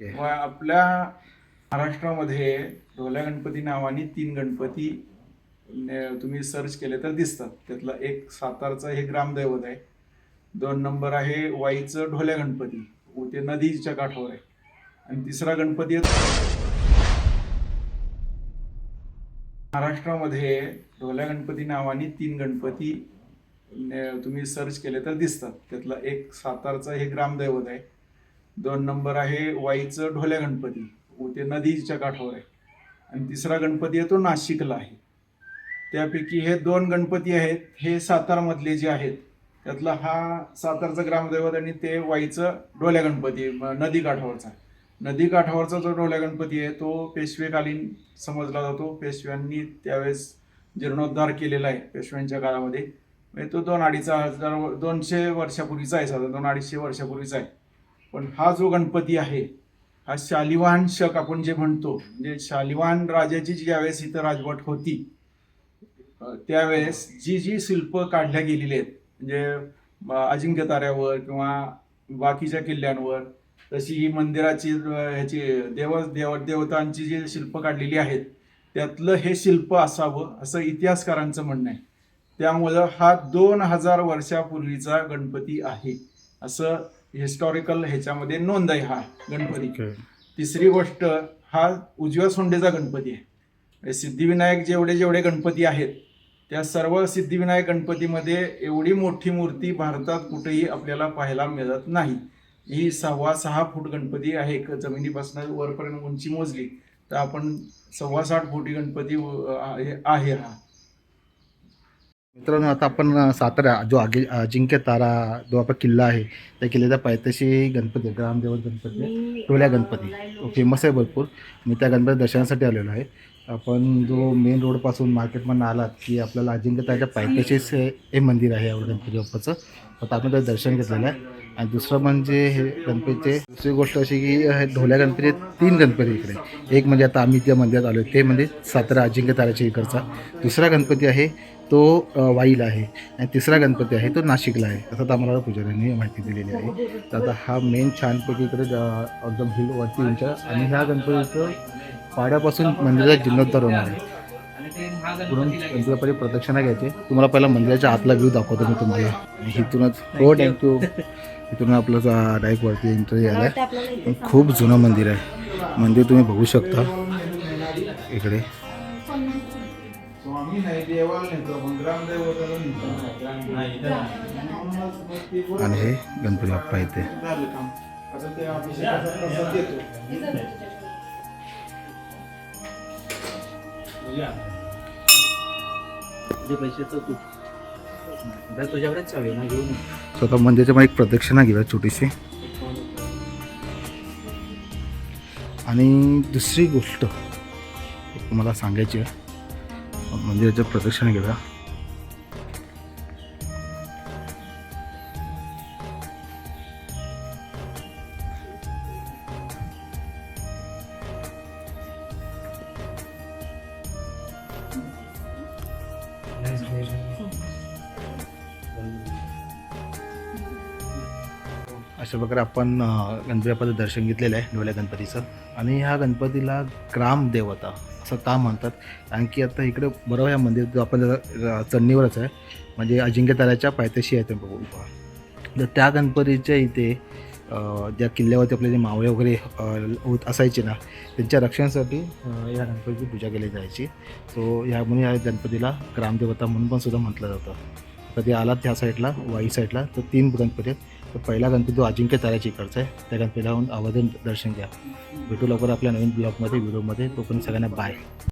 व आपल्या महाराष्ट्रामध्ये ढोल्या गणपती नावाने तीन गणपती तुम्ही सर्च केले तर दिसतात. त्यातला एक सातारचं हे ग्रामदैवत आहे. दोन नंबर आहे वाईचं ढोल्या गणपती. व ते नदीच्या काठावर आहे. आणि तिसरा गणपती महाराष्ट्रामध्ये ढोल्या गणपती नावाने तीन गणपती तुम्ही सर्च केले तर दिसतात. त्यातला एक सातारचं हे ग्रामदैवत आहे. दोन नंबर आहे वाईचं ढोल्या गणपती. ते नदीच्या काठावर आहे. आणि तिसरा गणपती आहे तो नाशिकला आहे. त्यापैकी हे दोन गणपती आहेत हे सातारमधले जे आहेत त्यातला हा सातारचं ग्रामदैवत आणि ते वाईचं ढोल्या गणपती नदी काठावरचा. नदी काठावरचा जो ढोल्या गणपती आहे तो पेशवेकालीन समजला जातो. पेशव्यांनी त्यावेळेस जीर्णोद्धार केलेला आहे पेशव्यांच्या काळामध्ये. म्हणजे तो दोन अडीच हजार दोनशे वर्षापूर्वीचा आहे साधारण दोन अडीचशे वर्षापूर्वीचा आहे. पण हा जो गणपती आहे हा शालिवाहन शक आपण जे म्हणतो म्हणजे शालिवाहन राजाची जी ज्यावेळेस इथं राजवट होती त्यावेळेस जी जी शिल्प काढल्या गेलेली आहेत म्हणजे अजिंक्य ताऱ्यावर किंवा बाकीच्या किल्ल्यांवर तशी ही मंदिराची ह्याची देव देव देवतांची जी शिल्प काढलेली आहेत त्यातलं हे शिल्प असावं असं इतिहासकारांचं म्हणणं आहे. त्यामुळं हा दोन हजार वर्षापूर्वीचा गणपती आहे असं हिस्टॉरिकल ह्याच्यामध्ये नोंद आहे हा गणपती. तिसरी गोष्ट हा उजव्या सोंडेचा गणपती आहे. म्हणजे सिद्धिविनायक जेवढे जेवढे गणपती आहेत त्या सर्व सिद्धिविनायक गणपतीमध्ये एवढी मोठी मूर्ती भारतात कुठेही आपल्याला पाहायला मिळत नाही. ही सव्वा सहा फूट गणपती आहे जमिनीपासून वरपर्यंत उंची मोजली तर आपण सव्वा साठ फुटी गणपती आहे हा. मित्रांनो आता आपण सातारा जो आगे अजिंक्य तारा जो आपला किल्ला आहे त्या किल्ल्याच्या पायथ्याशी गणपती आहे, ग्रामदेवत गणपती आहे. टोल्या गणपती तो फेमस आहे भरपूर. मी त्या गणपती दर्शनासाठी आलेलो आहे. आपण जो मेन रोडपासून मार्केटमधून आलात की आपल्याला अजिंक्य ताराच्या पायथ्याशीच हे मंदिर आहे एवढं गणपती बाप्पाचं. आता आपण त्याचं दर्शन घेतलेलं आहे. आणि दुसरं म्हणजे हे गणपतीचे दुसरी गोष्ट अशी की हे ढोल्या गणपती तीन गणपती इकडे एक म्हणजे आता आम्ही त्या मंदिरात आलो ते म्हणजे सातारा अजिंक्य ताराच्या इकडचा. दुसरा गणपती आहे तो वाईला आहे आणि तिसरा गणपती आहे तो नाशिकला आहे. असं तर आम्हाला पुजाऱ्यांनी माहिती दिलेली आहे. तर आता हा मेन छानपैकी इकडे एकदम हिल वरती उंच आणि ह्या गणपतीचं पाड्यापासून मंदिराचा जीर्णोद्धार होणार आहे. पुढून प्रदक्षिणा घ्यायची. तुम्हाला पहिला मंदिराच्या आतला व्ह्यू दाखवतो मी तुम्हाला. इथूनच हो थँक्यू इथून आपलं डायरेक्ट वरती एंट्री यायला आहे. खूप जुनं मंदिर आहे. मंदिर तुम्ही बघू शकता. इकडे. स्वामी नाही देवाला नेतो आपण ग्रामदैवताला नेतो आणि हे गणपती बाप्पा काम. आता ते अभिषेकाचा देतो. स्वतः मंदिराच्या एक प्रदक्षिणा घेऊया छोटीशी. आणि दुसरी गोष्ट मला सांगायची आहे. म्हणजे मंदिराच्या प्रदक्षिणा घेऊया. अशा प्रकारे आपण अ, गणपती बाप्पाचं दर्शन घेतलेलं आहे डोल्या गणपतीचं. आणि ह्या गणपतीला ग्रामदेवता असं का म्हणतात? कारण की आता इकडे बरोबर ह्या मंदिर जो आपण चढणीवरच आहे म्हणजे अजिंक्यताऱ्याच्या पायथ्याशी आहे ते बघू. तर त्या गणपतीच्या इथे ज्या किल्ल्यावरती आपले जे मावळे वगैरे होत असायचे ना त्यांच्या रक्षणासाठी या गणपतीची पूजा केली जायची. सो ह्यामुळे या गणपतीला ग्रामदेवता म्हणून पण सुद्धा म्हटलं जातं. कधी आलात त्या साईडला वाई साईडला तर तीन गणपती आहेत. तर पहिला गणपती जो अजिंक्य ताऱ्याच्या इकडचा आहे. त्या गणपतीला आवर्जून दर्शन घ्या. भेटू लवकर आपल्या नवीन ब्लॉगमध्ये व्हिडिओमध्ये. पण सगळ्यांना बाय